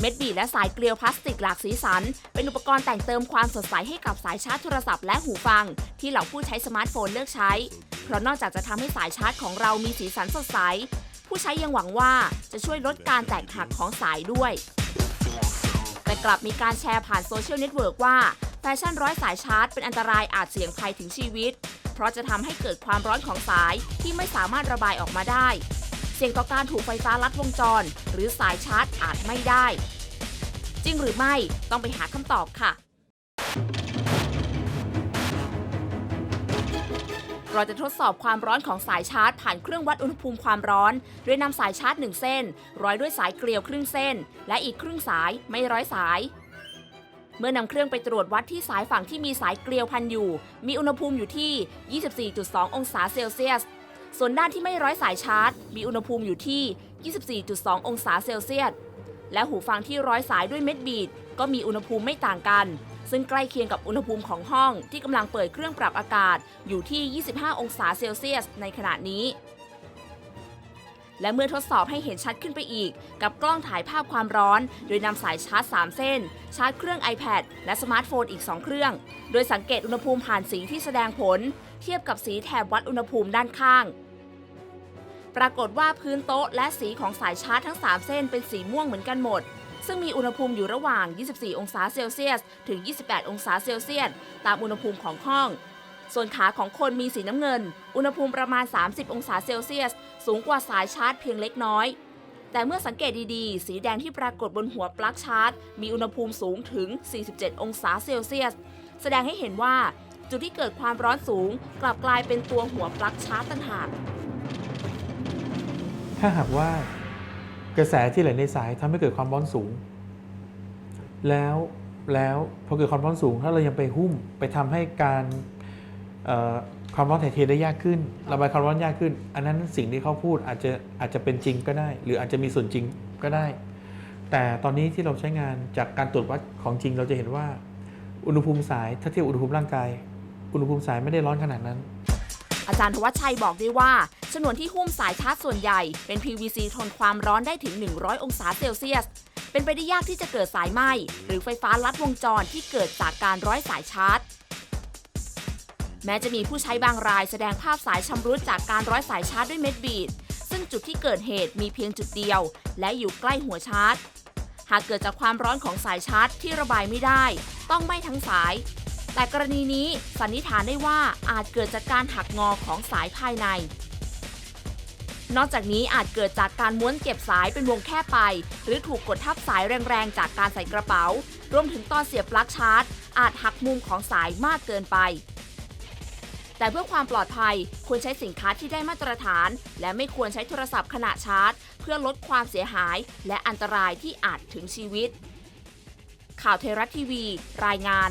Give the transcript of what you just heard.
เม็ดบีและสายเกลียวพลาสติกหลากสีสัน เป็นอุปกรณ์แต่งเติมความสดใสให้กับสายชาร์จโทรศัพท์และหูฟัง ที่เหล่าผู้ใช้สมาร์ทโฟนเลือกใช้ เพราะนอกจากจะทำให้สายชาร์จของเรามีสีสันสดใส ผู้ใช้ยังหวังว่าจะช่วยลดการแตกหักของสายด้วย แต่กลับมีการแชร์ผ่านโซเชียลเน็ตเวิร์กว่าแฟชั่นร้อยสายชาร์จเป็นอันตรายอาจเสี่ยงภัยถึงชีวิต เพราะจะทำให้เกิดความร้อนของสายที่ไม่สามารถระบายออกมาได้ เสี่ยงต่อการถูกไฟฟ้าลัดวงจร หรือสายชาร์จอาจไม่ได้ จริงหรือไม่ต้องไปหาคำตอบค่ะ เราจะทดสอบความร้อนของสายชาร์จ ผ่านเครื่องวัดอุณหภูมิความร้อนโดยนำสายชาร์จ1เส้น ร้อยด้วยสายเกลียวครึ่งเส้น และอีกครึ่งสายไม่ร้อยสายเมื่อนำเครื่องไปตรวจวัดที่สายฝั่งที่มีสายเกลียวพันอยู่ มีอุณหภูมิอยู่ที่ 24.2 องศาเซลเซียส ส่วนด้านที่ไม่ร้อยสายชาร์จ มีอุณหภูมิอยู่ที่ 24.2 องศาเซลเซียส และหูฟังที่ร้อยสายด้วยเม็ดบีดก็มีอุณหภูมิไม่ต่างกัน ซึ่งใกล้เคียงกับอุณหภูมิของห้องที่กำลังเปิดเครื่องปรับอากาศอยู่ที่ 25 องศาเซลเซียสในขณะนี้ และเมื่อทดสอบให้เห็นชัดขึ้นไปอีก กับกล้องถ่ายภาพความร้อน โดยนำสายชาร์จ 3 เส้น ชาร์จเครื่อง iPad และสมาร์ทโฟนอีก 2 เครื่อง โดยสังเกตอุณหภูมิผ่านสีที่แสดงผล เทียบกับสีแถบวัดอุณหภูมิด้านข้าง ปรากฏว่าพื้นโต๊ะและสีของสายชาร์จทั้ง 3 เส้นเป็นสีม่วงเหมือนกันหมดซึ่งมีอุณหภูมิอยู่ระหว่าง 24 องศาเซลเซียส ถึง 28 องศาเซลเซียส ตามอุณหภูมิของห้อง ส่วนขาของคนมีสีน้ำเงิน อุณหภูมิประมาณ 30 องศาเซลเซียส สูงกว่าสายชาร์จเพียงเล็กน้อย แต่เมื่อสังเกตดีๆ สีแดงที่ปรากฏบนหัวปลั๊กชาร์จ มีอุณหภูมิสูงถึง 47 องศาเซลเซียส แสดงให้เห็นว่าจุดที่เกิดความร้อนสูง กลับกลายเป็นตัวหัวปลั๊กชาร์จต่างหากถ้าหากว่ากระแสที่ไหลในสายทำให้เกิดความร้อนสูง แล้วแล้วพอเกิดความร้อนสูง ถ้าเรายังไปหุ้มไปทำให้การ ความร้อนถ่ายเทได้ยากขึ้น ระบายความร้อนยากขึ้น อันนั้นสิ่งที่เขาพูดอาจจะอาจจะเป็นจริงก็ได้ หรืออาจจะมีส่วนจริงก็ได้ แต่ตอนนี้ที่เราใช้งานจากการตรวจวัดของจริงเราจะเห็นว่า อุณหภูมิสายถ้าเทียบอุณหภูมิร่างกาย อุณหภูมิสายไม่ได้ร้อนขนาดนั้น อาจารย์ธวัชชัยบอกด้วยว่าฉนวนที่หุ้มสายชาร์จส่วนใหญ่ เป็น PVC ทนความร้อนได้ถึง 100 องศาเซลเซียส เป็นไปได้ยากที่จะเกิดสายไหม้หรือไฟฟ้าลัดวงจรที่เกิดจากการร้อยสายชาร์จ แม้จะมีผู้ใช้บางรายแสดงภาพสายชำรุดจากการร้อยสายชาร์จด้วยเม็ดบีด ซึ่งจุดที่เกิดเหตุมีเพียงจุดเดียว และอยู่ใกล้หัวชาร์จ หากเกิดจากความร้อนของสายชาร์จที่ระบายไม่ได้ ต้องไม้ทั้งสาย แต่กรณีนี้สันนิษฐานได้ว่าอาจเกิดจากการหักงอของสายภายใน นอกจากนี้อาจเกิดจากการม้วนเก็บสายเป็นวงแคบไป หรือถูกกดทับสายแรงๆจากการใส่กระเป๋า รวมถึงตอนเสียบปลั๊กชาร์จ อาจหักมุมของสายมากเกินไป แต่เพื่อความปลอดภัยควรใช้สินค้าที่ได้มาตรฐาน และไม่ควรใช้โทรศัพท์ขณะชาร์จ เพื่อลดความเสียหาย และอันตรายที่อาจถึงชีวิต ข่าวเทรัฐทีวี รายงาน